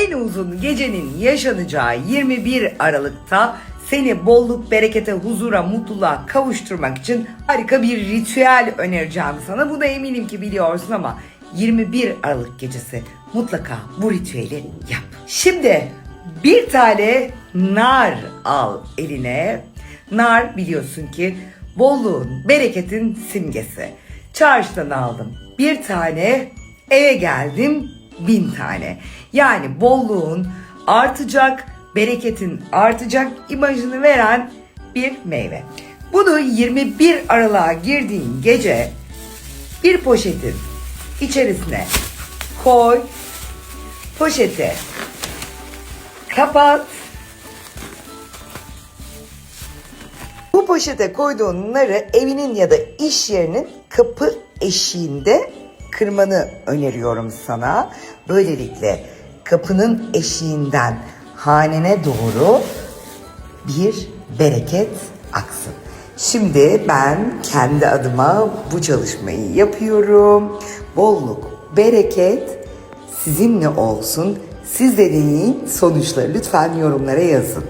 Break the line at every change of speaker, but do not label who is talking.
En uzun gecenin yaşanacağı 21 Aralık'ta seni bolluk, berekete, huzura, mutluluğa kavuşturmak için harika bir ritüel önereceğim sana. Bunu eminim ki biliyorsun ama 21 Aralık gecesi mutlaka bu ritüeli yap. Şimdi bir tane nar al eline. Nar biliyorsun ki bolluğun, bereketin simgesi. Çarşıdan aldım bir tane, eve geldim bin tane. Yani bolluğun artacak, bereketin artacak imajını veren bir meyve. Bunu 21 Aralık'a girdiğin gece bir poşetin içerisine koy. Poşeti kapat. Bu poşete koyduğun narı evinin ya da iş yerinin kapı eşiğinde kırmanı öneriyorum sana. Böylelikle kapının eşiğinden hanene doğru bir bereket aksın. Şimdi ben kendi adıma bu çalışmayı yapıyorum. Bolluk, bereket sizinle olsun. Siz de deneyin sonuçları lütfen yorumlara yazın.